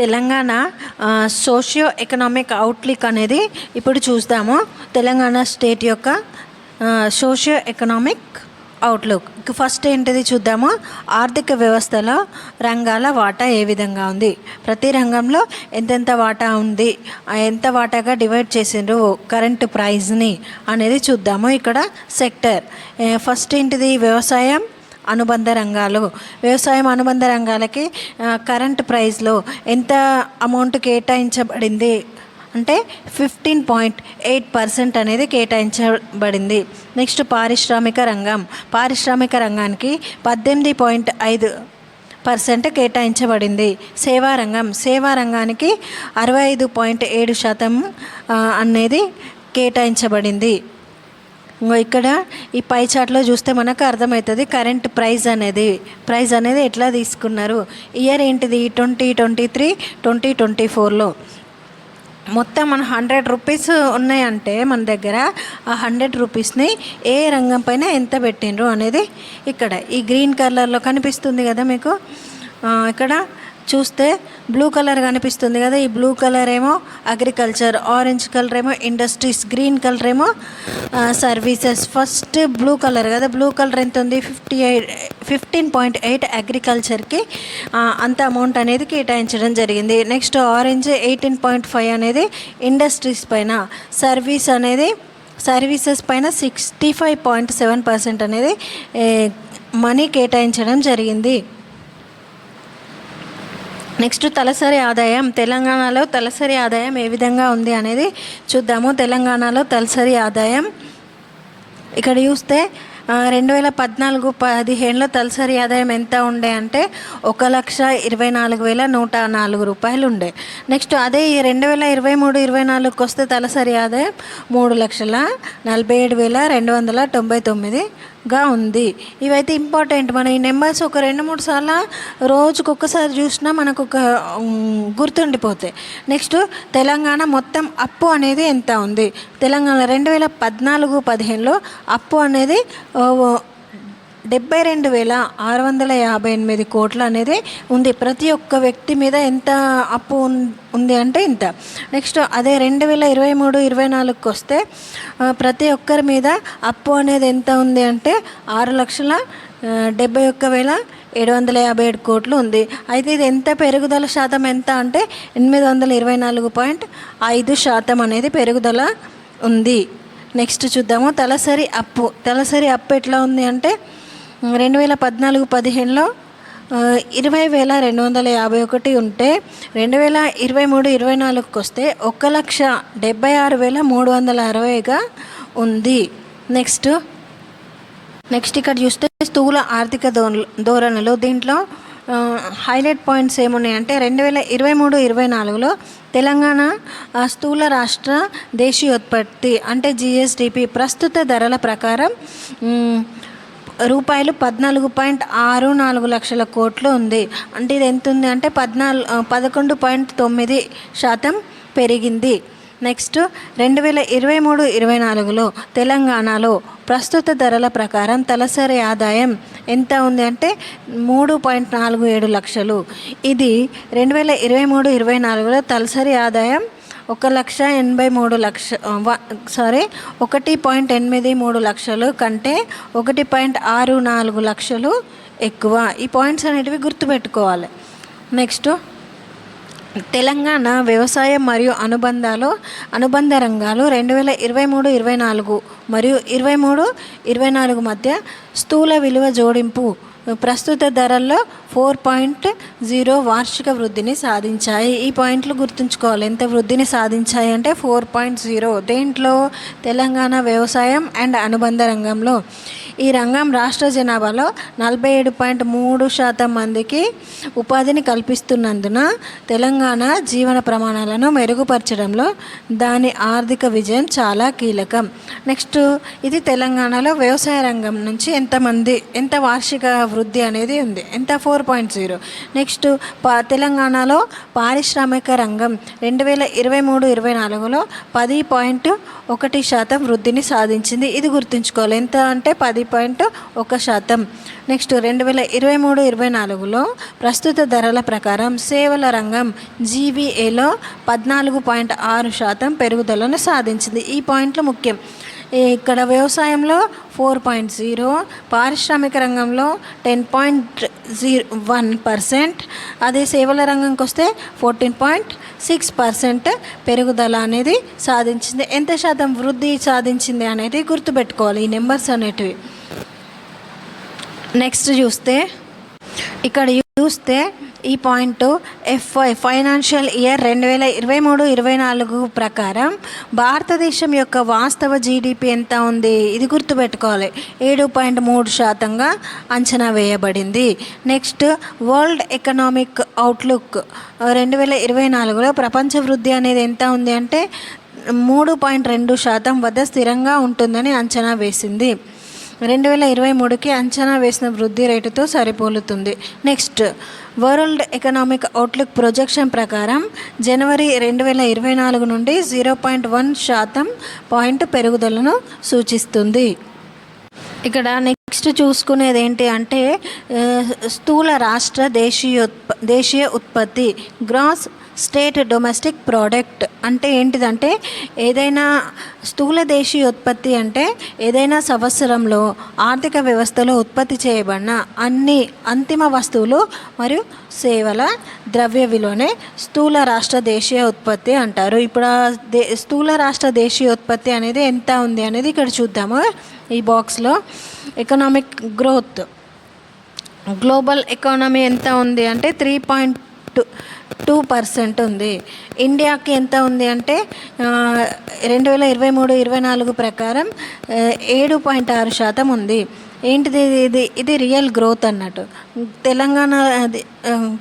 Telangana socio economic outlook అనేది ఇప్పుడు చూద్దాము తెలంగాణ స్టేట్ యొక్క సోషియో ఎకనామిక్ అవుట్లుక్. ఫస్ట్ ఏంటిది చూద్దాము. ఆర్థిక వ్యవస్థలో రంగాల వాటా ఏ విధంగా ఉంది? ప్రతి రంగంలో ఎంతెంత వాటా ఉంది? ఎంత వాటాగా డివైడ్ చేసిండ్రు కరెంట్ ప్రైజ్ని అనేది చూద్దాము. ఇక్కడ సెక్టర్. ఫస్ట్ ఏంటిది? వ్యవసాయం అనుబంధ రంగాలు వ్యవసాయం అనుబంధ రంగాలకి కరెంట్ ప్రైస్లో ఎంత అమౌంట్ కేటాయించబడింది? అంటే ఫిఫ్టీన్ పాయింట్ ఎయిట్ పర్సెంట్ అనేది కేటాయించబడింది. నెక్స్ట్ పారిశ్రామిక రంగం. పారిశ్రామిక రంగానికి పద్దెనిమిది పాయింట్ ఐదు పర్సెంట్ కేటాయించబడింది. సేవా రంగం. సేవా రంగానికి అరవై ఐదు పాయింట్ ఏడు శాతం అనేది కేటాయించబడింది. ఇక్కడ ఈ పై చాట్లో చూస్తే మనకు అర్థమవుతుంది కరెంట్ ప్రైస్ అనేది. ప్రైస్ అనేది ఎట్లా తీసుకున్నారు? ఇయర్ ఏంటిది? Twenty twenty three twenty twenty ఫోర్లో మొత్తం మన హండ్రెడ్ రూపీస్ ఉన్నాయంటే మన దగ్గర. ఆ హండ్రెడ్ రూపీస్ని ఏ రంగం పైన ఎంత పెట్టిండ్రు అనేది ఇక్కడ. ఈ గ్రీన్ కలర్లో కనిపిస్తుంది కదా మీకు? ఇక్కడ చూస్తే బ్లూ కలర్ కనిపిస్తుంది కదా ఈ బ్లూ కలర్ ఏమో అగ్రికల్చర్ ఆరెంజ్ కలర్ ఏమో ఇండస్ట్రీస్ గ్రీన్ కలర్ ఏమో సర్వీసెస్ ఫస్ట్ బ్లూ కలర్ కదా బ్లూ కలర్ ఎంత ఉంది? Fifty eight fifteen point eight అగ్రికల్చర్కి అంత అమౌంట్ అనేది కేటాయించడం జరిగింది. Next orange eighteen point five అనేది ఇండస్ట్రీస్ పైన సర్వీస్ అనేది సర్వీసెస్ పైన sixty five point seven percent అనేది మనీ కేటాయించడం జరిగింది. నెక్స్ట్ తలసరి ఆదాయం. తెలంగాణలో తలసరి ఆదాయం ఏ విధంగా ఉంది అనేది చూద్దాము. తెలంగాణలో తలసరి ఆదాయం ఇక్కడ చూస్తే రెండు వేల పద్నాలుగు పదిహేనులో తలసరి ఆదాయం ఎంత ఉండే అంటే ఒక లక్ష ఇరవై నాలుగు వేల నూట నాలుగు రూపాయలు ఉండే. నెక్స్ట్ అదే ఈ రెండు వేల ఇరవై మూడు ఇరవై నాలుగుకి వస్తే తలసరి ఆదాయం మూడు లక్షల నలభై ఏడు వేల రెండు వందల తొంభై తొమ్మిది. గా ఉంది. ఇవైతే ఇంపార్టెంట్. మన ఈ నెంబర్స్ ఒక రెండు మూడు సార్లు రోజుకు ఒక్కసారి చూసినా మనకు ఒక గుర్తుండిపోతాయి. నెక్స్ట్ తెలంగాణ మొత్తం అప్పు అనేది ఎంత ఉంది? తెలంగాణ రెండు వేల పద్నాలుగు పదిహేనులో అప్పు అనేది డెబ్బై రెండు వేల ఆరు వందల యాభై ఎనిమిది కోట్లు అనేది ఉంది. ప్రతి ఒక్క వ్యక్తి మీద ఎంత అప్పు ఉంది అంటే ఇంత. నెక్స్ట్ అదే రెండు వేల ఇరవై మూడు ఇరవై నాలుగుకి వస్తే ప్రతి ఒక్కరి మీద అప్పు అనేది ఎంత ఉంది అంటే ఆరు లక్షల డెబ్బై ఒక్క వేల ఏడు వందల యాభై ఏడు కోట్లు ఉంది. అయితే ఇది ఎంత పెరుగుదల శాతం ఎంత అంటే ఎనిమిది వందల ఇరవై నాలుగు పాయింట్ ఐదు శాతం అనేది పెరుగుదల ఉంది. నెక్స్ట్ చూద్దాము. తలసరి అప్పు. తలసరి అప్పు ఎట్లా ఉంది అంటే రెండు వేల పద్నాలుగు పదిహేనులో ఇరవై వేల రెండు వందల యాభై ఒకటి ఉంటే రెండు వేల ఇరవై మూడు ఇరవై నాలుగుకి వస్తే ఒక లక్ష డెబ్బై ఆరు వేల మూడు వందల అరవైగా ఉంది. నెక్స్ట్ నెక్స్ట్ ఇక్కడ చూస్తే స్థూల ఆర్థిక ధోరణి ధోరణులు. దీంట్లో హైలైట్ పాయింట్స్ ఏమున్నాయంటే రెండు వేల ఇరవై మూడు ఇరవై నాలుగులో తెలంగాణ స్థూల రాష్ట్ర దేశీయోత్పత్తి అంటే జిఎస్డిపి ప్రస్తుత ధరల ప్రకారం రూపాయలు పద్నాలుగు పాయింట్ ఆరు నాలుగు లక్షల కోట్లు ఉంది. అంటే ఇది ఎంత ఉంది? అంటే పద్నాలుగు పదకొండు పాయింట్ తొమ్మిది శాతం పెరిగింది. నెక్స్ట్ రెండు వేల ఇరవై మూడు ఇరవై నాలుగులో తెలంగాణలో ప్రస్తుత ధరల ప్రకారం తలసరి ఆదాయం ఎంత ఉంది? అంటే మూడు పాయింట్ నాలుగు ఏడు లక్షలు. ఇది రెండు వేల ఇరవై మూడు ఇరవై నాలుగులో తలసరి ఆదాయం ఒక లక్ష ఎనభై మూడు లక్ష సారీ ఒకటి పాయింట్ ఎనిమిది మూడు లక్షలు కంటే ఒకటి పాయింట్ ఆరు నాలుగు లక్షలు ఎక్కువ. ఈ పాయింట్స్ అనేటివి గుర్తుపెట్టుకోవాలి. నెక్స్ట్ తెలంగాణ వ్యవసాయం మరియు అనుబంధాలు అనుబంధ రంగాలు రెండు వేల ఇరవై మూడు ఇరవై నాలుగు మరియు ఇరవై మూడు ఇరవై నాలుగు మధ్య స్థూల విలువ జోడింపు ప్రస్తుత ధరల్లో ఫోర్ పాయింట్ జీరో వార్షిక వృద్ధిని సాధించాయి. ఈ పాయింట్లు గుర్తుంచుకోవాలి. ఎంత వృద్ధిని సాధించాయి అంటే ఫోర్ పాయింట్ జీరో. దేంట్లో? తెలంగాణ వ్యవసాయం అండ్ అనుబంధ రంగంలో. ఈ రంగం రాష్ట్ర జనాభాలో నలభై ఏడు పాయింట్ మూడు శాతం మందికి ఉపాధిని కల్పిస్తున్నందున తెలంగాణ జీవన ప్రమాణాలను మెరుగుపరచడంలో దాని ఆర్థిక విజయం చాలా కీలకం. నెక్స్ట్ ఇది తెలంగాణలో వ్యవసాయ రంగం నుంచి ఎంతమంది ఎంత వార్షిక వృద్ధి అనేది ఉంది? ఎంత? Four point zero. నెక్స్ట్ పా తెలంగాణలో పారిశ్రామిక రంగం రెండు వేల ఇరవై మూడు ఇరవై నాలుగులో పది పాయింట్ ఒకటి శాతం వృద్ధిని సాధించింది. ఇది గుర్తుంచుకోవాలి. ఎంత అంటే పది పాయింట్ ఒక శాతం. నెక్స్ట్ రెండు వేల ఇరవై మూడు ఇరవై నాలుగులో ప్రస్తుత ధరల ప్రకారం సేవల రంగం జీబీఏలో పద్నాలుగు పాయింట్ ఆరు శాతం పెరుగుదలను సాధించింది. ఈ పాయింట్లు ముఖ్యం. ఇక్కడ వ్యవసాయంలో ఫోర్ పాయింట్ జీరో పారిశ్రామిక రంగంలో ten point zero one percent అదే సేవల రంగంకి వస్తే ఫోర్టీన్ పాయింట్ సిక్స్ పర్సెంట్ పెరుగుదల అనేది సాధించింది. ఎంత శాతం వృద్ధి సాధించింది అనేది గుర్తుపెట్టుకోవాలి ఈ నెంబర్స్ అనేటివి. నెక్స్ట్ చూస్తే ఇక్కడ చూస్తే ఈ పాయింట్ ఎఫ్ఐ ఫైనాన్షియల్ ఇయర్ రెండు వేల ఇరవై మూడు ఇరవై నాలుగు ప్రకారం భారతదేశం యొక్క వాస్తవ జీడిపి ఎంత ఉంది? ఇది గుర్తుపెట్టుకోవాలి. ఏడు పాయింట్ మూడు శాతంగా అంచనా వేయబడింది. నెక్స్ట్ వరల్డ్ ఎకనామిక్ అవుట్లుక్ రెండు వేల ఇరవై నాలుగులో ప్రపంచ వృద్ధి అనేది ఎంత ఉంది అంటే మూడు పాయింట్ రెండు శాతం వద్ద స్థిరంగా ఉంటుందని అంచనా వేసింది. రెండు వేల ఇరవై మూడుకి అంచనా వేసిన వృద్ధి రేటుతో సరిపోలుతుంది. Next world economic outlook projection ప్రకారం జనవరి రెండు వేల ఇరవై నాలుగు నుండి జీరో పాయింట్ వన్ శాతం పాయింట్ పెరుగుదలను సూచిస్తుంది. ఇక్కడ నెక్స్ట్ చూసుకునేది ఏంటి అంటే స్థూల రాష్ట్ర దేశీయోత్ప దేశీయ ఉత్పత్తి గ్రాస్ స్టేట్ డొమెస్టిక్ ప్రోడక్ట్ అంటే ఏంటిదంటే ఏదైనా స్థూల దేశీయ ఉత్పత్తి అంటే ఏదైనా సంవత్సరంలో ఆర్థిక వ్యవస్థలో ఉత్పత్తి చేయబడిన అన్ని అంతిమ వస్తువులు మరియు సేవల ద్రవ్య విలువనే స్థూల రాష్ట్ర దేశీయ ఉత్పత్తి అంటారు. ఇప్పుడు దే స్థూల రాష్ట్ర దేశీయ ఉత్పత్తి అనేది ఎంత ఉంది అనేది ఇక్కడ చూద్దాము. ఈ బాక్స్లో ఎకనామిక్ గ్రోత్ గ్లోబల్ ఎకానమీ ఎంత ఉంది అంటే three point two two percent ఉంది. ఇండియాకి ఎంత ఉంది అంటే రెండు వేల ఇరవై మూడు ఇరవై నాలుగు ప్రకారం ఏడు పాయింట్ ఆరు శాతం ఉంది. ఏంటిది ఇది- ఇది రియల్ గ్రోత్ అన్నట్టు. తెలంగాణ అది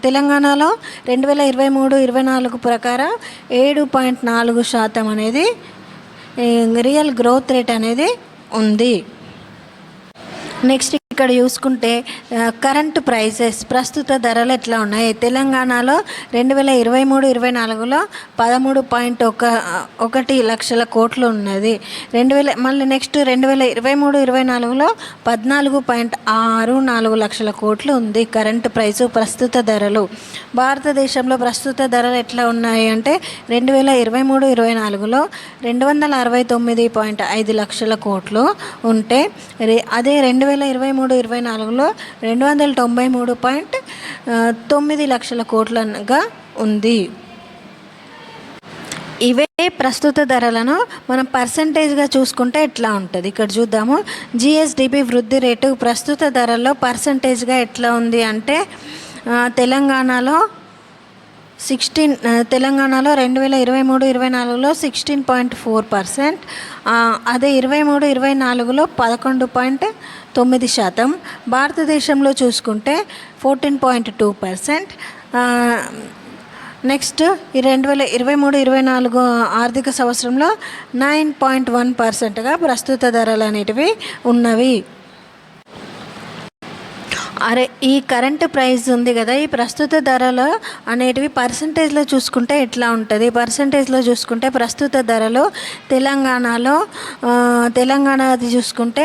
తెలంగాణలో రెండు వేల ఇరవై మూడు ఇరవై నాలుగు ప్రకారం ఏడు పాయింట్ నాలుగు శాతం అనేది రియల్ గ్రోత్ రేట్ అనేది ఉంది. నెక్స్ట్ ఇక్కడ చూసుకుంటే కరెంటు ప్రైసెస్ ప్రస్తుత ధరలు ఎట్లా ఉన్నాయి? తెలంగాణలో రెండు వేల ఇరవై మూడు ఇరవై నాలుగులో పదమూడు పాయింట్ ఒక ఒకటి లక్షల కోట్లు ఉన్నది. రెండు వేల మళ్ళీ నెక్స్ట్ రెండు వేల ఇరవై మూడు ఇరవై నాలుగులో పద్నాలుగు పాయింట్ ఆరు నాలుగు లక్షల కోట్లు ఉంది కరెంటు ప్రైసు ప్రస్తుత ధరలు. భారతదేశంలో ప్రస్తుత ధరలు ఎట్లా ఉన్నాయి అంటే రెండు వేల ఇరవై మూడు ఇరవై నాలుగులో రెండు వందల అరవై తొమ్మిది పాయింట్ ఐదు లక్షల కోట్లు ఉంటే అదే రెండు వేల ఇరవై మూడు ఇరవై నాలుగులో రెండు వందల తొంభై మూడు పాయింట్ తొమ్మిది లక్షల కోట్లగా ఉంది. ఇవే ప్రస్తుత ధరలను మనం పర్సంటేజ్గా చూసుకుంటే ఎట్లా ఉంటుంది? ఇక్కడ చూద్దాము. జిఎస్డిపి వృద్ధి రేటు ప్రస్తుత ధరల్లో పర్సంటేజ్గా ఎట్లా ఉంది అంటే తెలంగాణలో సిక్స్టీన్ తెలంగాణలో రెండు వేల ఇరవై మూడు ఇరవై నాలుగులో సిక్స్టీన్ పాయింట్ ఫోర్ పర్సెంట్ అదే ఇరవై మూడు ఇరవై నాలుగులో పదకొండు పాయింట్ తొమ్మిది శాతం. భారతదేశంలో చూసుకుంటే fourteen point two percent. Next ఈ రెండు వేల ఇరవై మూడు ఇరవై నాలుగు ఆర్థిక సంవత్సరంలో నైన్ పాయింట్ వన్ పర్సెంట్గా ప్రస్తుత ధరలు అనేటివి ఉన్నవి. అరే ఈ కరెంట్ ప్రైస్ ఉంది కదా ఈ ప్రస్తుత ధరలు అనేటివి పర్సంటేజ్లో చూసుకుంటే ఎట్లా ఉంటుంది? పర్సంటేజ్లో చూసుకుంటే ప్రస్తుత ధరలు తెలంగాణలో తెలంగాణ తెలంగాణది చూసుకుంటే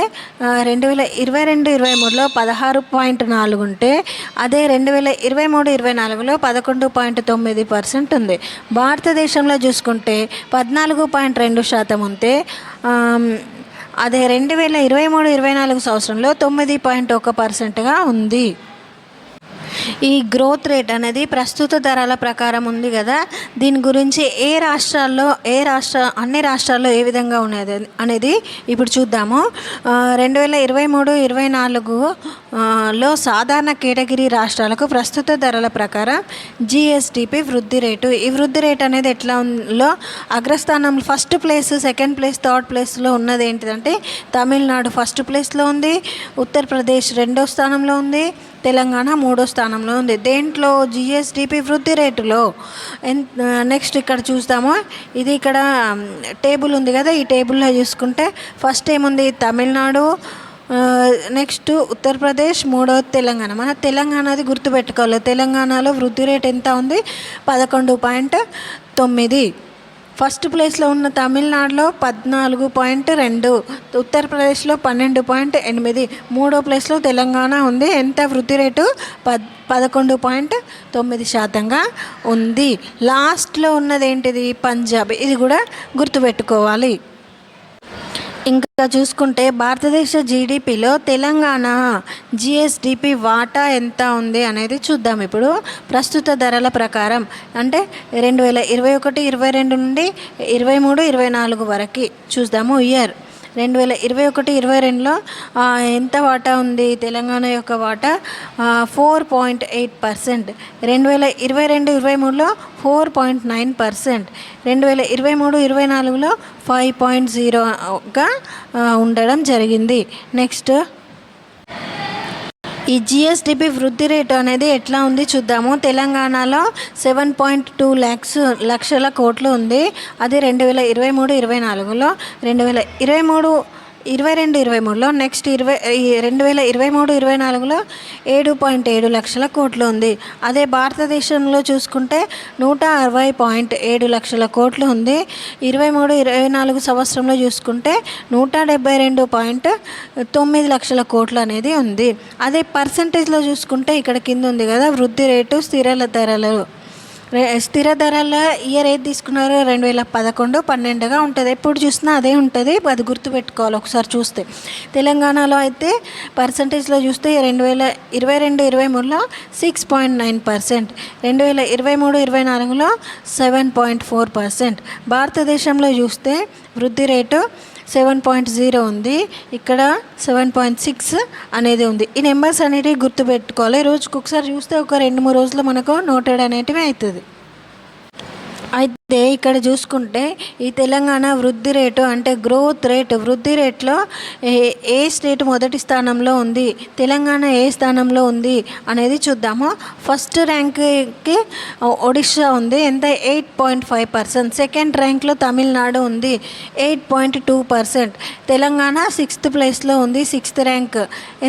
రెండు వేల ఇరవై రెండు ఇరవై మూడులో పదహారు పాయింట్ నాలుగు ఉంటే అదే రెండు వేల ఇరవై మూడు ఇరవై నాలుగులో పదకొండు పాయింట్ తొమ్మిది పర్సెంట్ ఉంది. భారతదేశంలో చూసుకుంటే పద్నాలుగు పాయింట్ రెండు శాతం ఉంటే అదే రెండు వేల ఇరవై మూడు ఇరవై నాలుగు సంవత్సరంలో తొమ్మిది పాయింట్ ఒక పర్సెంట్గా ఉంది. ఈ గ్రోత్ రేట్ అనేది ప్రస్తుత ధరల ప్రకారం ఉంది కదా. దీని గురించి ఏ రాష్ట్రాల్లో ఏ రాష్ట్ర అన్ని రాష్ట్రాల్లో ఏ విధంగా ఉన్నది అనేది ఇప్పుడు చూద్దాము. రెండు వేల ఇరవై మూడు ఇరవై నాలుగు లో సాధారణ కేటగిరీ రాష్ట్రాలకు ప్రస్తుత ధరల ప్రకారం జిఎస్టిపి వృద్ధి రేటు. ఈ వృద్ధి రేట్ అనేది ఎట్లా ఉందో అగ్రస్థానం first place second place third ప్లేస్లో ఉన్నది ఏంటిదంటే తమిళనాడు ఫస్ట్ ప్లేస్లో ఉంది ఉత్తరప్రదేశ్ రెండో స్థానంలో ఉంది తెలంగాణ మూడో స్థానంలో ఉంది. దేంట్లో జిఎస్డిపి వృద్ధి రేటులో నెక్స్ట్ ఇక్కడ చూస్తాము. ఇది ఇక్కడ టేబుల్ ఉంది కదా ఈ టేబుల్లో చూసుకుంటే ఫస్ట్ ఏముంది? తమిళనాడు నెక్స్ట్ ఉత్తరప్రదేశ్ మూడవది తెలంగాణ. మన తెలంగాణది గుర్తుపెట్టుకోవాలి. తెలంగాణలో వృద్ధి రేట్ ఎంత ఉంది? పదకొండు పాయింట్ తొమ్మిది. ఫస్ట్ ప్లేస్లో ఉన్న తమిళనాడులో పద్నాలుగు పాయింట్ రెండు ఉత్తరప్రదేశ్లో పన్నెండు పాయింట్ ఎనిమిది మూడో ప్లేస్లో తెలంగాణ ఉంది. ఎంత వృద్ధి రేటు? పద్ పదకొండు పాయింట్ తొమ్మిది శాతంగా ఉంది. లాస్ట్లో ఉన్నది ఏంటిది పంజాబ్. ఇది కూడా గుర్తుపెట్టుకోవాలి. ఇంకా చూసుకుంటే భారతదేశ జీడిపిలో తెలంగాణ జిఎస్డిపి వాటా ఎంత ఉంది అనేది చూద్దాం. ఇప్పుడు ప్రస్తుత ధరల ప్రకారం అంటే రెండు వేల ఇరవై ఒకటి ఇరవై రెండు నుండి ఇరవై మూడు ఇరవై నాలుగు వరకు చూద్దాము. ఇయర్ రెండు వేల ఇరవై ఒకటి ఇరవై రెండులో ఎంత వాటా ఉంది తెలంగాణ యొక్క వాటా? ఫోర్ పాయింట్ ఎయిట్ పర్సెంట్ రెండు వేల ఇరవై రెండు ఇరవై మూడులో ఫోర్ పాయింట్ నైన్ పర్సెంట్ రెండు వేల ఇరవై మూడు ఇరవై నాలుగులో ఫైవ్ పాయింట్ జీరోగా ఉండడం జరిగింది. నెక్స్ట్ ఈ జిఎస్డిపి వృద్ధి రేటు అనేది ఎట్లా ఉంది చూద్దాము. తెలంగాణలో సెవెన్ పాయింట్ టూ ల్యాక్స్ లక్షల కోట్లు ఉంది. అది రెండు వేల ఇరవై మూడు ఇరవై నాలుగులో రెండు వేల ఇరవై మూడు ఇరవై రెండు ఇరవై మూడులో నెక్స్ట్ ఇరవై రెండు వేల ఇరవై మూడు ఇరవై నాలుగులో ఏడు పాయింట్ ఏడు లక్షల కోట్లు ఉంది. అదే భారతదేశంలో చూసుకుంటే నూట అరవై పాయింట్ ఏడు లక్షల కోట్లు ఉంది. ఇరవై మూడు ఇరవై నాలుగు సంవత్సరంలో చూసుకుంటే నూట డెబ్బై రెండు పాయింట్ తొమ్మిది లక్షల కోట్లు అనేది ఉంది. అదే పర్సంటేజ్లో చూసుకుంటే ఇక్కడ కింద ఉంది కదా వృద్ధి రేటు స్థిరల ధరలు. స్థిర ధరల ఇయర్ ఏది తీసుకున్నారో రెండు వేల పదకొండు పన్నెండుగా ఉంటుంది. ఎప్పుడు చూసినా అదే ఉంటుంది. అది గుర్తుపెట్టుకోవాలి ఒకసారి చూస్తే. తెలంగాణలో అయితే పర్సంటేజ్లో చూస్తే రెండు వేల ఇరవై రెండు ఇరవై మూడులో సిక్స్ పాయింట్ నైన్ పర్సెంట్ రెండు వేల ఇరవై మూడు ఇరవై నాలుగులో సెవెన్ పాయింట్ ఫోర్ పర్సెంట్ భారతదేశంలో చూస్తే వృద్ధి రేటు సెవెన్ పాయింట్ జీరో ఉంది. ఇక్కడ సెవెన్ పాయింట్ సిక్స్ అనేది ఉంది. ఈ నెంబర్స్ అనేటివి గుర్తుపెట్టుకోవాలి. రోజుకి ఒకసారి చూస్తే ఒక రెండు మూడు రోజులు మనకు నోటెడ్ అనేటివి అవుతుంది అయితే ఇక్కడ చూసుకుంటే ఈ తెలంగాణ వృద్ధి రేటు అంటే గ్రోత్ రేట్ వృద్ధి రేట్లో ఏ స్టేట్ మొదటి స్థానంలో ఉంది తెలంగాణ ఏ స్థానంలో ఉంది అనేది చూద్దాము. ఫస్ట్ ర్యాంక్కి ఒడిశా ఉంది ఎంత? Eight point five percent. Second ర్యాంక్లో Tamil Nadu ఉంది eight point two percent. Telangana sixth ప్లేస్లో ఉంది సిక్స్త్ ర్యాంక్.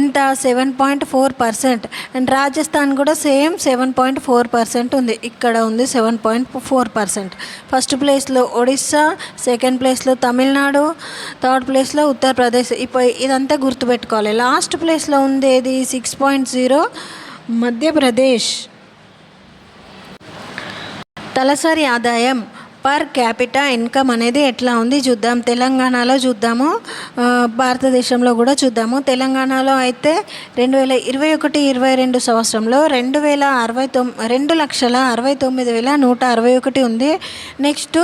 ఎంత? Seven point four percent. And Rajasthan కూడా same seven point four percent ఉంది. ఇక్కడ ఉంది seven point four percent. First ప్లేస్లో ఒడిస్సా సెకండ్ ప్లేస్లో తమిళనాడు థర్డ్ ప్లేస్లో ఉత్తరప్రదేశ్. ఇప్పుడు ఇదంతా గుర్తుపెట్టుకోవాలి. లాస్ట్ ప్లేస్లో ఉండేది సిక్స్ పాయింట్ జీరో మధ్యప్రదేశ్. తలసరి ఆదాయం పర్ క్యాపిటా ఇన్కమ్ అనేది ఎట్లా ఉంది చూద్దాం. తెలంగాణలో చూద్దాము. భారతదేశంలో కూడా చూద్దాము. తెలంగాణలో అయితే రెండు వేల ఇరవై ఒకటి ఇరవై రెండు సంవత్సరంలో రెండు వేల అరవై తొమ్ రెండు లక్షల అరవై తొమ్మిది వేల నూట అరవై ఒకటి ఉంది. నెక్స్ట్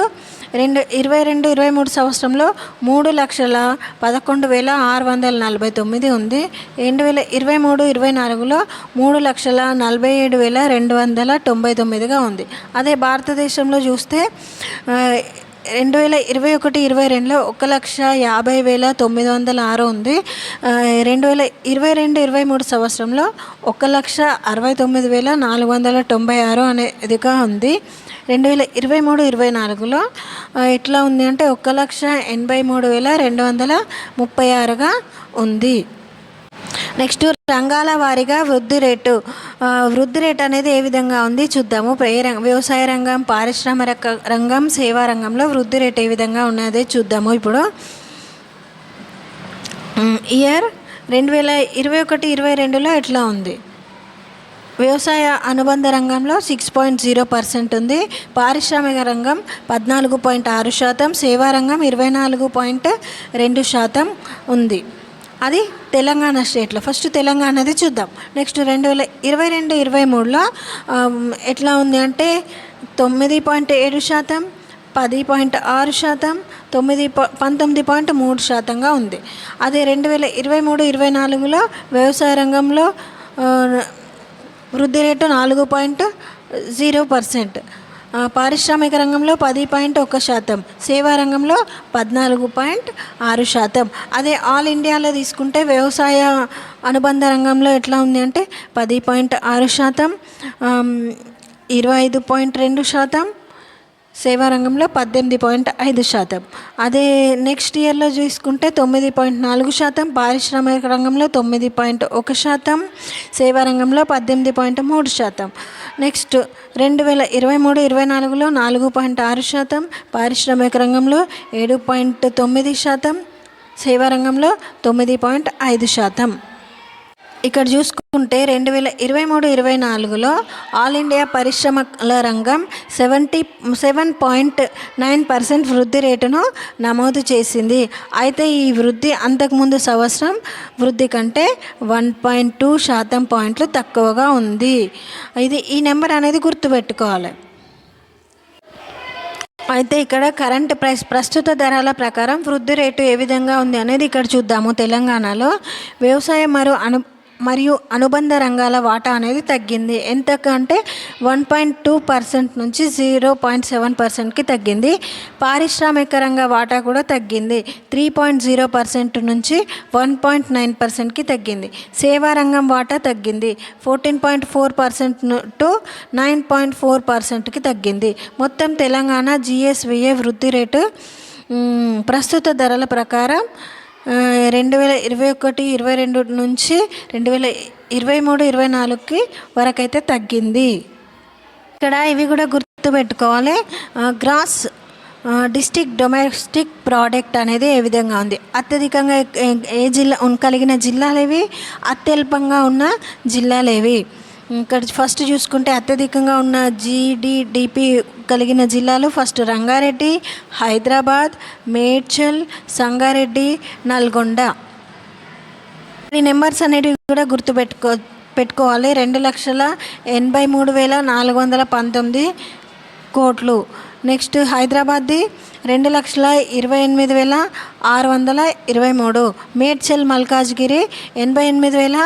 రెండు ఇరవై రెండు ఇరవై మూడు సంవత్సరంలో మూడు లక్షల పదకొండు వేల ఆరు వందల నలభై తొమ్మిది ఉంది. రెండు వేల ఇరవై మూడు ఇరవై నాలుగులో మూడు లక్షల నలభై ఏడు వేల రెండు వందల తొంభై తొమ్మిదిగా ఉంది. అదే భారతదేశంలో చూస్తే రెండు వేల ఇరవై ఒకటి ఇరవై రెండులో ఒక లక్ష యాభై వేల తొమ్మిది వందల ఆరు ఉంది. రెండు వేల ఇరవై రెండు ఇరవై మూడు సంవత్సరంలో ఒక లక్ష అరవై తొమ్మిది వేల నాలుగు వందల తొంభై ఆరు అనేదిగా ఉంది. రెండు వేల ఇరవై మూడు ఇరవై నాలుగులో ఎట్లా ఉంది అంటే ఒక లక్ష ఎనభై మూడు వేల రెండు వందల ముప్పై ఆరుగా ఉంది. నెక్స్ట్ రంగాల వారీగా వృద్ధి రేటు వృద్ధి రేట్ అనేది ఏ విధంగా ఉంది చూద్దాము. ఏ రంగం వ్యవసాయ రంగం పారిశ్రామిక రంగం సేవా రంగంలో వృద్ధి రేట్ ఏ విధంగా ఉన్నది చూద్దాము ఇప్పుడు. ఇయర్ రెండు వేల ఇరవై ఒకటి ఇరవై రెండులో ఎట్లా ఉంది? వ్యవసాయ అనుబంధ రంగంలో సిక్స్ పాయింట్ జీరో పర్సెంట్ ఉంది. పారిశ్రామిక రంగం పద్నాలుగు పాయింట్ ఆరు శాతం. సేవా రంగం ఇరవై నాలుగు పాయింట్ రెండు శాతం ఉంది. అది తెలంగాణ స్టేట్లో. ఫస్ట్ తెలంగాణది చూద్దాం. నెక్స్ట్ రెండు వేల ఇరవై రెండు ఇరవై మూడులో ఎట్లా ఉంది అంటే తొమ్మిది పాయింట్ ఏడు శాతం పది పాయింట్ ఆరు శాతం తొమ్మిది ప- పంతొమ్మిది పాయింట్ మూడు శాతంగా ఉంది. అదే రెండు వేల ఇరవై మూడు ఇరవై నాలుగులో వ్యవసాయ రంగంలో వృద్ధి రేటు నాలుగు పాయింట్ జీరో పర్సెంట్. పారిశ్రామిక రంగంలో పది పాయింట్ ఒక శాతం సేవా రంగంలో పద్నాలుగు పాయింట్ ఆరు శాతం. అదే ఆల్ ఇండియాలో తీసుకుంటే వ్యవసాయ అనుబంధ రంగంలో ఎట్లా ఉంది అంటే పది పాయింట్ ఆరు శాతం ఇరవై ఐదు పాయింట్ రెండు శాతం సేవారంగంలో పద్దెనిమిది పాయింట్ ఐదు శాతం. అదే నెక్స్ట్ ఇయర్లో చూసుకుంటే తొమ్మిది పాయింట్ నాలుగు శాతం పారిశ్రామిక రంగంలో తొమ్మిది పాయింట్ ఒక శాతం సేవారంగంలో పద్దెనిమిది పాయింట్ మూడు శాతం. నెక్స్ట్ రెండు వేల ఇరవై మూడు ఇరవై నాలుగులో నాలుగు పాయింట్ ఆరు శాతం పారిశ్రామిక రంగంలో ఏడు పాయింట్ తొమ్మిది శాతం సేవారంగంలో తొమ్మిది పాయింట్ ఐదు శాతం. ఇక్కడ చూసుకుంటే రెండు వేల ఇరవై మూడు ఇరవై నాలుగులో ఆల్ ఇండియా పరిశ్రమల రంగం seventy seven point nine percent వృద్ధి రేటును నమోదు చేసింది. అయితే ఈ వృద్ధి అంతకుముందు సంవత్సరం వృద్ధి కంటే వన్ పాయింట్ టూ శాతం పాయింట్లు తక్కువగా ఉంది. ఇది ఈ నెంబర్ అనేది గుర్తుపెట్టుకోవాలి. అయితే ఇక్కడ కరెంట్ ప్రైస్ ప్రస్తుత ధరల ప్రకారం వృద్ధి రేటు ఏ విధంగా ఉంది అనేది ఇక్కడ చూద్దాము. తెలంగాణలో వ్యవసాయం మరియు అను మరియు అనుబంధ రంగాల వాటా అనేది తగ్గింది. ఎంతకంటే వన్ పాయింట్ టూ పర్సెంట్ నుంచి జీరో పాయింట్ సెవెన్ పర్సెంట్కి తగ్గింది. పారిశ్రామిక రంగ వాటా కూడా తగ్గింది. త్రీ పాయింట్ జీరో పర్సెంట్ నుంచి వన్ పాయింట్ నైన్ పర్సెంట్కి తగ్గింది. సేవా రంగం వాటా తగ్గింది. Fourteen point four percent to nine point four పర్సెంట్కి తగ్గింది. మొత్తం తెలంగాణ జిఎస్విఏ వృద్ధి రేటు ప్రస్తుత ధరల ప్రకారం రెండు వేల ఇరవై ఒకటి ఇరవై రెండు నుంచి రెండు వేల ఇరవై మూడు ఇరవై నాలుగుకి వరకైతే తగ్గింది. ఇక్కడ ఇవి కూడా గుర్తుపెట్టుకోవాలి. గ్రాస్ డిస్టిక్ డొమెస్టిక్ ప్రోడక్ట్ అనేది ఏ విధంగా ఉంది? అత్యధికంగా ఏ- జిల్లా కలిగిన జిల్లాలు ఏవి అత్యల్పంగా ఉన్న జిల్లాలు ఏవి ఇక్కడ ఫస్ట్ చూసుకుంటే అత్యధికంగా ఉన్న జీడిడిపి కలిగిన జిల్లాలు ఫస్ట్ రంగారెడ్డి హైదరాబాద్ మేడ్చల్ సంగారెడ్డి నల్గొండ. ఈ నెంబర్స్ అనేటివి కూడా గుర్తుపెట్టుకో పెట్టుకోవాలి. రెండు లక్షల ఎనభై మూడు వేల నాలుగు వందల పంతొమ్మిది కోట్లు. నెక్స్ట్ హైదరాబాద్ది రెండు లక్షల ఇరవై ఎనిమిది వేల ఆరు వందల ఇరవై మూడు. మేడ్చల్ మల్కాజ్గిరి ఎనభై ఎనిమిది వేల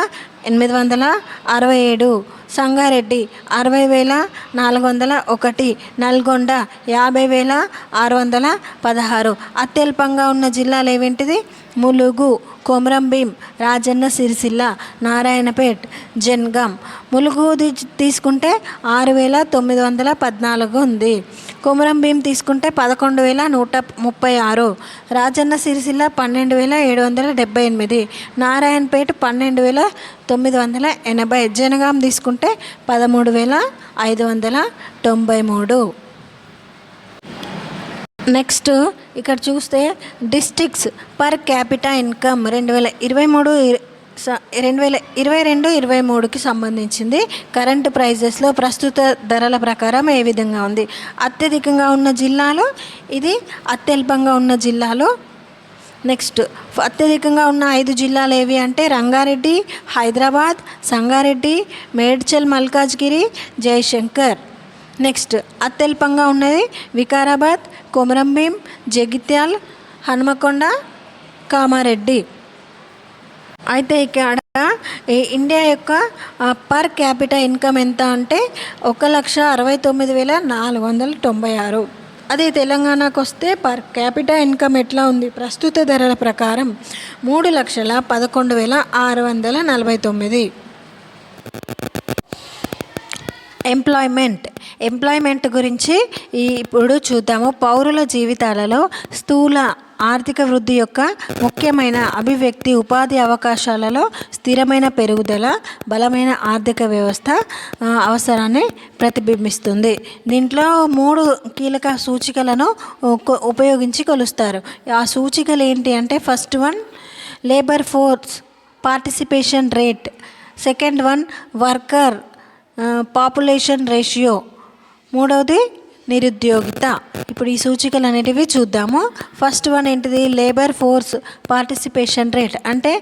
ఎనిమిది వందల అరవై ఏడు సంగారెడ్డి అరవై వేల నాలుగు వందల ఒకటి నల్గొండ యాభై వేల ఆరు వందల పదహారు. అత్యల్పంగా ఉన్న జిల్లాలు ఏవేంటిది? ములుగు కొమరంభీం రాజన్న సిరిసిల్ల నారాయణపేట్ జన్గం. ములుగు తీసుకుంటే ఆరు వేల తొమ్మిది వందల పద్నాలుగు ఉంది. కొమరంభీం తీసుకుంటే పదకొండు వేల నూట ముప్పై ఆరు రాజన్న సిరిసిల్ల పన్నెండు వేల ఏడు వందల డెబ్బై ఎనిమిది నారాయణపేట పన్నెండు వేల తొమ్మిది వందల ఎనభై జనగాం తీసుకుంటే పదమూడు వేల ఐదు వందల తొంభై మూడు. నెక్స్ట్ ఇక్కడ చూస్తే డిస్టిక్స్ పర్ క్యాపిటా ఇన్కమ్ రెండు వేల ఇరవై మూడు రెండు వేల ఇరవై రెండు ఇరవై మూడుకి సంబంధించింది కరెంట్ ప్రైజెస్లో ప్రస్తుత ధరల ప్రకారం ఏ విధంగా ఉంది? అత్యధికంగా ఉన్న జిల్లాలో ఇది అత్యల్పంగా ఉన్న జిల్లాలో. నెక్స్ట్ అత్యధికంగా ఉన్న ఐదు జిల్లాలు ఏవి అంటే రంగారెడ్డి హైదరాబాద్ సంగారెడ్డి మేడ్చల్ మల్కాజ్గిరి జయశంకర్. నెక్స్ట్ అత్యల్పంగా ఉన్నది వికారాబాద్ కొమరంభీం జగిత్యాల్ హనుమకొండ కామారెడ్డి. అయితే ఇక్కడ ఇండియా యొక్క పర్ క్యాపిటల్ ఇన్కమ్ ఎంత అంటే ఒక లక్ష అరవై తొమ్మిది వేల నాలుగు వందల తొంభై ఆరు. అదే తెలంగాణకు వస్తే పర్ క్యాపిటల్ ఇన్కమ్ ఎట్లా ఉంది? ప్రస్తుత ధరల ప్రకారం మూడు లక్షల పదకొండు వేల ఆరు వందల నలభై తొమ్మిది. ఎంప్లాయ్మెంట్ ఎంప్లాయ్మెంట్ గురించి ఇప్పుడు చూద్దాము. పౌరుల జీవితాలలో స్థూల ఆర్థిక వృద్ధి యొక్క ముఖ్యమైన అభివ్యక్తి ఉపాధి అవకాశాలలో స్థిరమైన పెరుగుదల బలమైన ఆర్థిక వ్యవస్థ అవసరాన్ని ప్రతిబింబిస్తుంది. దీంట్లో మూడు కీలక సూచికలను ఉపయోగించి కొలుస్తారు. ఆ సూచికలు ఏంటి అంటే first one labour force participation rate. Second one worker population ratio. మూడవది నిరుద్యోగిత. ఇప్పుడు ఈ సూచికలు అనేటివి చూద్దాము. ఫస్ట్ వన్ ఏంటిది? లేబర్ ఫోర్స్ పార్టిసిపేషన్ రేట్ అంటే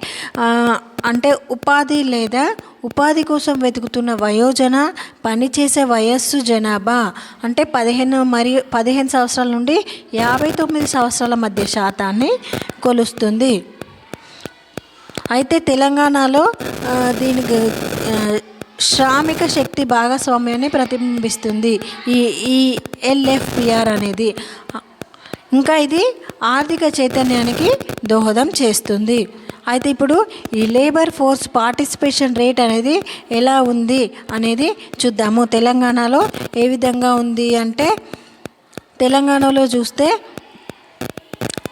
అంటే ఉపాధి లేదా ఉపాధి కోసం వెతుకుతున్న వయోజన పనిచేసే వయస్సు జనాభా. అంటే పదిహేను మరియు పదిహేను సంవత్సరాల నుండి యాభై తొమ్మిది సంవత్సరాల మధ్య శాతాన్ని కొలుస్తుంది. అయితే తెలంగాణలో దీనికి శ్రామిక శక్తి భాగస్వామ్యాన్ని ప్రతిబింబిస్తుంది. ఈ ఈ ఎల్ఎఫ్పిఆర్ అనేది. ఇంకా ఇది ఆర్థిక చైతన్యానికి దోహదం చేస్తుంది. అయితే ఇప్పుడు ఈ లేబర్ ఫోర్స్ పార్టిసిపేషన్ రేట్ అనేది ఎలా ఉంది అనేది చూద్దాము. తెలంగాణలో ఏ విధంగా ఉంది అంటే తెలంగాణలో చూస్తే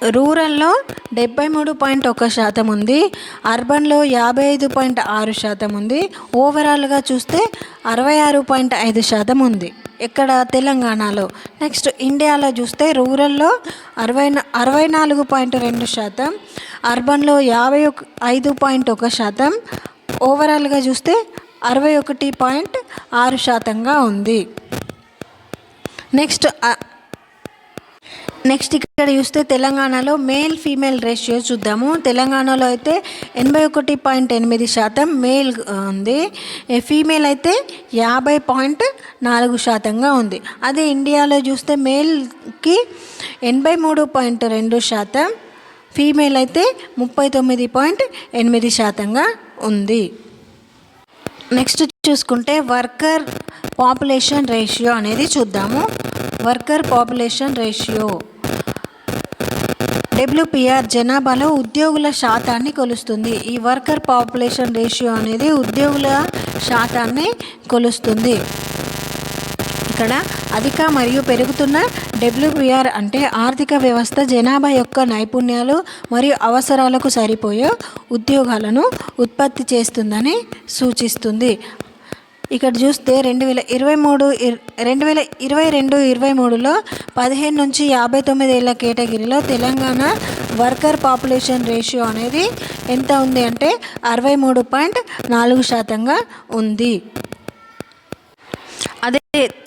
రూరల్లో డెబ్బై మూడు పాయింట్ ఒక శాతం ఉంది. అర్బన్లో యాభై ఐదు పాయింట్ ఆరు శాతం ఉంది. ఓవరాల్గా చూస్తే అరవై ఆరు పాయింట్ ఐదు శాతం ఉంది. ఇక్కడ తెలంగాణలో. నెక్స్ట్ ఇండియాలో చూస్తే రూరల్లో అరవై అరవై నాలుగు పాయింట్ రెండు శాతం. అర్బన్లో యాభై ఒక ఐదు పాయింట్ ఒక శాతం. ఓవరాల్గా చూస్తే అరవై ఒకటి పాయింట్ ఆరు శాతంగా ఉంది. నెక్స్ట్ నెక్స్ట్ ఇక్కడ చూస్తే తెలంగాణలో మేల్ ఫీమేల్ రేషియో చూద్దాము. తెలంగాణలో అయితే ఎనభై ఒకటి పాయింట్ ఎనిమిది శాతం మేల్ ఉంది. ఫీమేల్ అయితే యాభై పాయింట్ నాలుగు శాతంగా ఉంది. అదే ఇండియాలో చూస్తే మేల్కి ఎనభై మూడు పాయింట్ రెండు శాతం ఫీమేల్ అయితే ముప్పై తొమ్మిది పాయింట్ ఎనిమిది శాతంగా ఉంది. నెక్స్ట్ చూసుకుంటే వర్కర్ పాపులేషన్ రేషియో అనేది చూద్దాము. వర్కర్ పాపులేషన్ రేషియో డబ్ల్యూపిఆర్ జనాభాలో ఉద్యోగుల శాతాన్ని కొలుస్తుంది. ఈ వర్కర్ పాపులేషన్ రేషియో అనేది ఉద్యోగుల శాతాన్ని కొలుస్తుంది. ఇక్కడ అధిక మరియు పెరుగుతున్న డబ్ల్యూపిఆర్ అంటే ఆర్థిక వ్యవస్థ జనాభా యొక్క నైపుణ్యాలు మరియు అవసరాలకు సరిపోయే ఉద్యోగాలను ఉత్పత్తి చేస్తుందని సూచిస్తుంది. ఇక్కడ చూస్తే రెండు వేల ఇరవై మూడు రెండు వేల ఇరవై రెండు ఇరవై మూడులో పదిహేను నుంచి యాభై తొమ్మిది ఏళ్ళ కేటగిరీలో తెలంగాణ వర్కర్ పాపులేషన్ రేషియో అనేది ఎంత ఉంది అంటే అరవై మూడు పాయింట్ నాలుగు శాతంగా ఉంది. అదే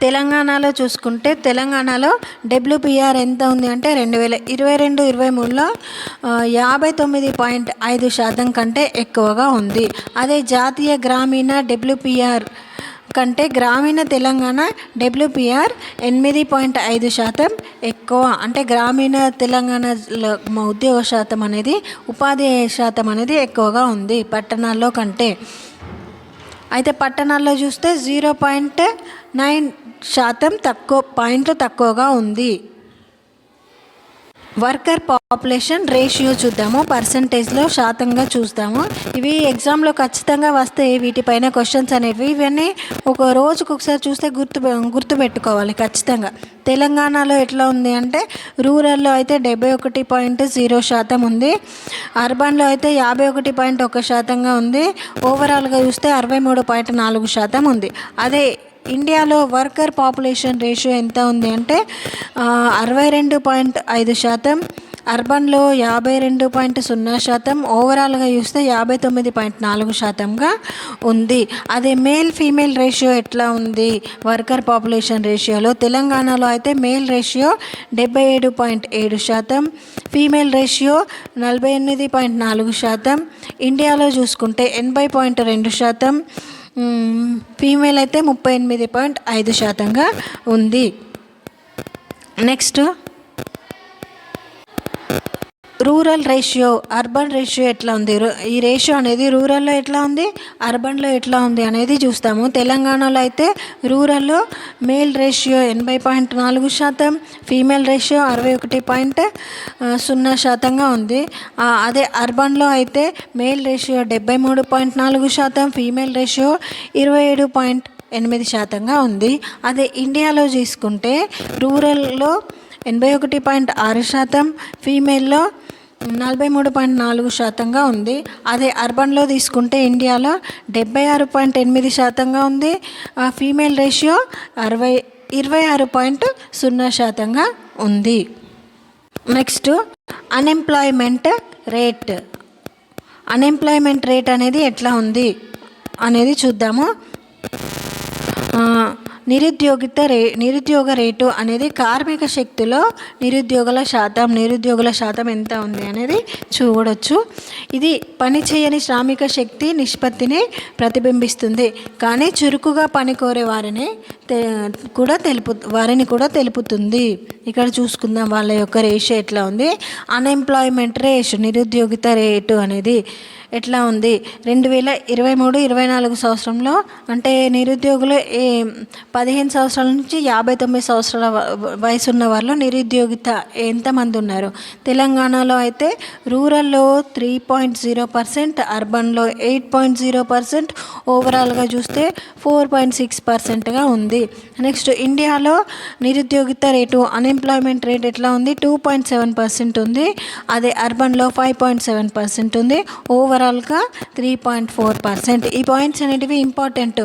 తెలంగాణలో చూసుకుంటే తెలంగాణలో డబ్ల్యూపిఆర్ ఎంత ఉంది అంటే రెండు వేల ఇరవై రెండు ఇరవై మూడులో యాభై తొమ్మిది పాయింట్ ఐదు శాతం కంటే ఎక్కువగా ఉంది. అదే జాతీయ గ్రామీణ డబ్ల్యూపిఆర్ కంటే గ్రామీణ తెలంగాణ డబ్ల్యూపిఆర్ ఎనిమిది పాయింట్ ఐదు శాతం ఎక్కువ. అంటే గ్రామీణ తెలంగాణలో ఉద్యోగ శాతం అనేది ఉపాధి శాతం అనేది ఎక్కువగా ఉంది పట్టణాల్లో కంటే. అయితే పట్టణాల్లో చూస్తే జీరో పాయింట్ నైన్ శాతం తక్కువ పాయింట్లు తక్కువగా ఉంది. వర్కర్ పాపులేషన్ రేషియో చూద్దాము పర్సంటేజ్లో శాతంగా చూస్తాము. ఇవి ఎగ్జామ్లో ఖచ్చితంగా వస్తే వీటిపైన క్వశ్చన్స్ అనేవి ఇవన్నీ ఒక రోజుకు ఒకసారి చూస్తే గుర్తు గుర్తుపెట్టుకోవాలి ఖచ్చితంగా. తెలంగాణలో ఎట్లా ఉంది అంటే రూరల్లో అయితే డెబ్బై ఒకటి పాయింట్ జీరో శాతం ఉంది. అర్బన్లో అయితే యాభై ఒకటి పాయింట్ ఒక శాతంగా ఉంది. ఓవరాల్గా చూస్తే అరవై మూడు పాయింట్ నాలుగు శాతం ఉంది. అదే ఇండియాలో వర్కర్ పాపులేషన్ రేషియో ఎంత ఉంది అంటే అరవై రెండు పాయింట్ ఐదు శాతం అర్బన్లో యాభై రెండు పాయింట్ సున్నా శాతం ఓవరాల్గా చూస్తే యాభై తొమ్మిది పాయింట్ నాలుగు శాతంగా ఉంది. అదే మేల్ ఫీమేల్ రేషియో ఎట్లా ఉంది వర్కర్ పాపులేషన్ రేషియోలో? తెలంగాణలో అయితే మేల్ రేషియో డెబ్బై ఏడు పాయింట్ ఏడు శాతం ఫీమేల్ రేషియో నలభై ఎనిమిది పాయింట్ నాలుగు శాతం ఇండియాలో చూసుకుంటే ఎనభై పాయింట్ రెండు శాతం ఫీమేల్ అయితే ముప్పై ఎనిమిది పాయింట్ ఐదు శాతంగా ఉంది. Next rural ratio urban ratio ఎట్లా ఉంది? ఈ రేషియో అనేది రూరల్లో ఎట్లా ఉంది? అర్బన్లో ఎట్లా ఉంది అనేది చూస్తాము. తెలంగాణలో అయితే రూరల్లో మేల్ రేషియో ఎనభై పాయింట్ నాలుగు శాతం ఫీమేల్ రేషియో అరవై ఒకటి పాయింట్ సున్నా శాతంగా ఉంది. అదే అర్బన్లో అయితే మేల్ రేషియో డెబ్బై మూడు పాయింట్ నాలుగు శాతం ఫీమేల్ రేషియో ఇరవై ఏడు పాయింట్ ఎనిమిది శాతంగా ఉంది. అదే ఇండియాలో తీసుకుంటే రూరల్లో ఎనభై ఒకటి పాయింట్ ఆరు శాతం ఫీమేల్లో నలభై మూడు పాయింట్ నాలుగు శాతంగా ఉంది. అదే అర్బన్లో తీసుకుంటే ఇండియాలో డెబ్బై ఆరు పాయింట్ ఎనిమిది శాతంగా ఉంది. ఫీమేల్ రేషియో అరవై ఇరవై ఆరు పాయింట్ సున్నా శాతంగా ఉంది. Next unemployment rate. Unemployment rate అనేది ఎట్లా ఉంది అనేది చూద్దాము. నిరుద్యోగిత రే నిరుద్యోగ రేటు అనేది కార్మిక శక్తిలో నిరుద్యోగుల శాతం నిరుద్యోగుల శాతం ఎంత ఉంది అనేది చూడవచ్చు ఇది పని చేయని శ్రామిక శక్తి నిష్పత్తిని ప్రతిబింబిస్తుంది. కానీ చురుకుగా పని కోరే వారిని కూడా తెలుపు వారిని కూడా తెలుపుతుంది. ఇక్కడ చూసుకుందాం వాళ్ళ యొక్క రేషియో ఎట్లా ఉంది. అన్ఎంప్లాయ్మెంట్ రేష్ నిరుద్యోగిత రేటు అనేది. ఎట్లా ఉంది? రెండు వేల ఇరవై మూడు ఇరవై నాలుగు సంవత్సరంలో అంటే నిరుద్యోగులు ఏ పదిహేను సంవత్సరాల నుంచి యాభై తొమ్మిది సంవత్సరాల వ- వయసు ఉన్న వాళ్ళు నిరుద్యోగిత ఎంతమంది ఉన్నారు? తెలంగాణలో అయితే రూరల్లో త్రీ పాయింట్ జీరో పర్సెంట్ అర్బన్లో ఎయిట్ పాయింట్ జీరో పర్సెంట్ ఓవరాల్గా చూస్తే ఫోర్ పాయింట్ సిక్స్ పర్సెంట్గా ఉంది. నెక్స్ట్ ఇండియాలో నిరుద్యోగిత రేటు అన్ఎంప్లాయ్మెంట్ రేట్ ఎట్లా ఉంది? టూ పాయింట్ సెవెన్ పర్సెంట్ ఉంది. అదే అర్బన్లో ఫైవ్ పాయింట్ సెవెన్ పర్సెంట్ ఉంది. ఓవరాల్గా త్రీ పాయింట్ ఫోర్ పర్సెంట్. ఈ పాయింట్స్ అనేటివి ఇంపార్టెంట్.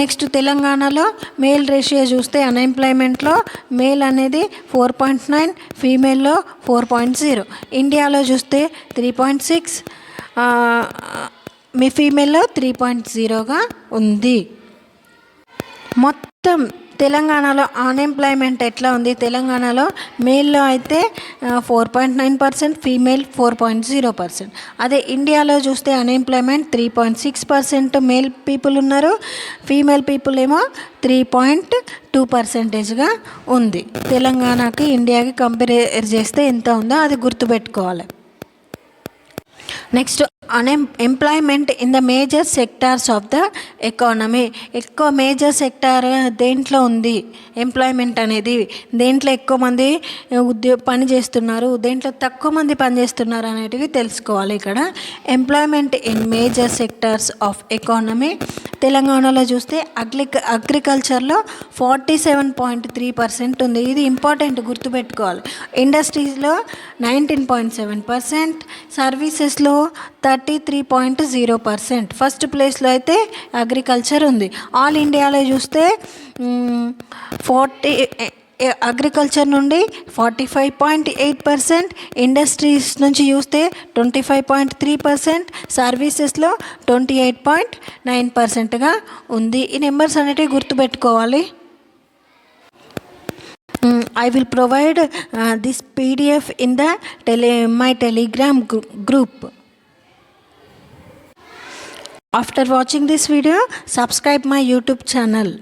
నెక్స్ట్ తెలంగాణలో మేల్ రేషియో చూస్తే అన్ఎంప్లాయ్మెంట్లో మేల్ అనేది ఫోర్ పాయింట్ నైన్ ఫీమేల్లో ఫోర్ పాయింట్ జీరో. ఇండియాలో చూస్తే త్రీ పాయింట్ సిక్స్ మీ ఫీమేల్లో త్రీ పాయింట్ జీరోగా ఉంది. మొత్తం తెలంగాణలో అన్ఎంప్లాయ్మెంట్ ఎట్లా ఉంది? తెలంగాణలో మేల్లో అయితే four point nine percent female four point zero percent అదే ఇండియాలో చూస్తే unemployment three point six percent male people ఉన్నారు. ఫీమేల్ పీపుల్ ఏమో త్రీ పాయింట్ టూ పర్సెంటేజ్గా ఉంది. తెలంగాణకి ఇండియాకి కంపేర్ చేస్తే ఎంత ఉందో అది గుర్తుపెట్టుకోవాలి. Next unem employment in the major sectors of the economy ఎక్కువ మేజర్ సెక్టార్ దేంట్లో ఉంది ఎంప్లాయ్మెంట్ అనేది దేంట్లో ఎక్కువ మంది ఉద్యోగ పని చేస్తున్నారు దేంట్లో తక్కువ మంది పని చేస్తున్నారు అనేటివి తెలుసుకోవాలి ఇక్కడ employment in major sectors of economy తెలంగాణలో చూస్తే agri అగ్రికల్చర్లో forty seven point three percent ఉంది. ఇది ఇంపార్టెంట్ గుర్తుపెట్టుకోవాలి. ఇండస్ట్రీస్లో నైన్టీన్ పాయింట్ సెవెన్ పర్సెంట్ సర్వీసెస్లో thirty three point zero percent. First ప్లేస్లో అయితే అగ్రికల్చర్ ఉంది. ఆల్ ఇండియాలో చూస్తే ఫార్టీ అగ్రికల్చర్ నుండి forty five point eight percent. Industries నుంచి చూస్తే twenty five point three percent. సర్వీసెస్లో ట్వంటీ ఎయిట్ పాయింట్ నైన్ పర్సెంట్గా ఉంది. ఈ నెంబర్స్ అనేటివి గుర్తుపెట్టుకోవాలి. I will provide this PDF in the tele my Telegram group group. After watching this video, subscribe my YouTube channel.